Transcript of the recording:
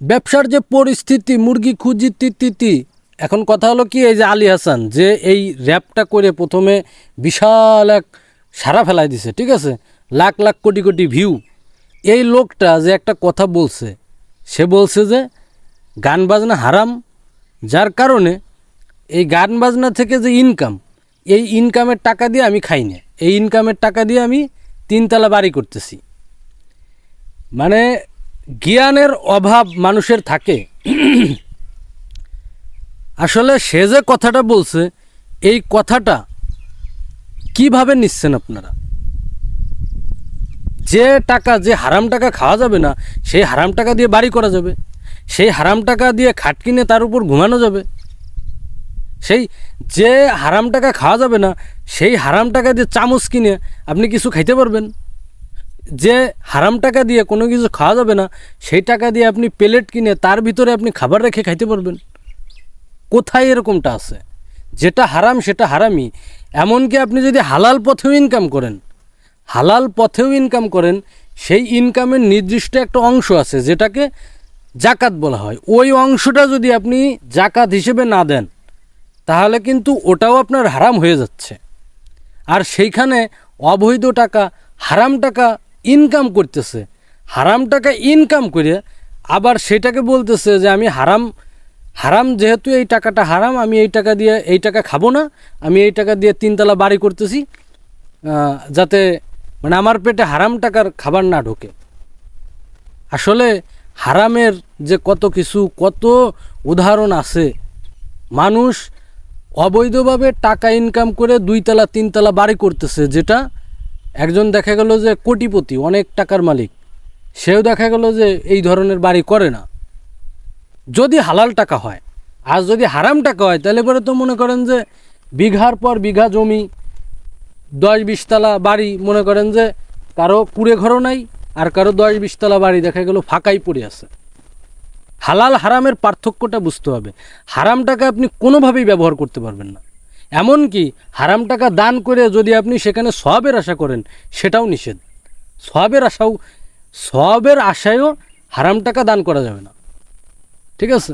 ব্যবসার যে পরিস্থিতি, মুরগি খুঁজি তিতি এখন কথা হলো কি, এই যে আলী হাসান, যে এই র্যাপটা করে প্রথমে বিশাল এক সারা ফেলাই দিছে, ঠিক আছে? লাখ লাখ কোটি কোটি ভিউ। এই লোকটা যে একটা কথা বলছে, সে বলছে যে গান বাজনা হারাম, যার কারণে এই গান বাজনা থেকে যে ইনকাম এই ইনকামের টাকা দিয়ে আমি খাই না। এই ইনকামের টাকা দিয়ে আমি তিনতলা বাড়ি করতেছি। মানে জ্ঞানের অভাব মানুষের থাকে। আসলে সে যে কথাটা বলছে, এই কথাটা কীভাবে নিচ্ছেন আপনারা? যে টাকা, যে হারাম টাকা খাওয়া যাবে না, সেই হারাম টাকা দিয়ে বাড়ি করা যাবে। সেই হারাম টাকা দিয়ে খাট কিনে তার উপর ঘুমানো যাবে। সেই যে হারাম টাকা খাওয়া যাবে না, সেই হারাম টাকা দিয়ে চামচ কিনে আপনি কিছু খাইতে পারবেন। যে হারাম টাকা দিয়ে কোনো কিছু খাওয়া যাবে না, সেই টাকা দিয়ে আপনি প্লেট কিনে তার ভিতরে আপনি খাবার রেখে খাইতে পারবেন। কোথায় এরকমটা আছে? যেটা হারাম, সেটা হারামই। এমনকি আপনি যদি হালাল পথেও ইনকাম করেন, হালাল পথেও ইনকাম করেন, সেই ইনকামের নির্দিষ্ট একটা অংশ আছে যেটাকে জাকাত বলা হয়। ওই অংশটা যদি আপনি জাকাত হিসেবে না দেন, তাহলে কিন্তু ওটাও আপনার হারাম হয়ে যাচ্ছে। আর সেইখানে অবৈধ টাকা, হারাম টাকা ইনকাম করতেছে। হারাম টাকা ইনকাম করে আবার সেটাকে বলতেছে যে আমি হারাম হারাম যেহেতু এই টাকাটা হারাম, আমি এই টাকা দিয়ে এই টাকা খাব না, আমি এই টাকা দিয়ে তিনতলা বাড়ি করতেছি যাতে মানে আমার পেটে হারাম টাকার খাবার না ঢোকে। আসলে হারামের যে কত কিছু, কত উদাহরণ আছে। মানুষ অবৈধভাবে টাকা ইনকাম করে দুইতলা, তিনতলা বাড়ি করতেছে, যেটা একজন দেখা গেল যে কোটিপতি, অনেক টাকার মালিক। সেও দেখা গেল যে এই ধরনের বাড়ি করে না। যদি হালাল টাকা হয়, আর যদি হারাম টাকা হয়, তাহলে পরে তো মনে করেন যে বিঘার পর বিঘা জমি, দশ বিশতলা বাড়ি, মনে করেন যে কারও কুড়ে ঘরও নাই, আর কারও দশ বিশতলা বাড়ি দেখা গেল ফাঁকাই পড়ে আছে। হালাল হারামের পার্থক্যটা বুঝতে হবে। হারাম টাকা আপনি কোনোভাবেই ব্যবহার করতে পারবেন না। এমনকি হারাম টাকা দান করে যদি আপনি সেখানে সবের আশা করেন, সেটাও নিষেধ। সবের আশাও সবের আশায়ও হারাম টাকা দান করা যাবে না। ঠিক আছে?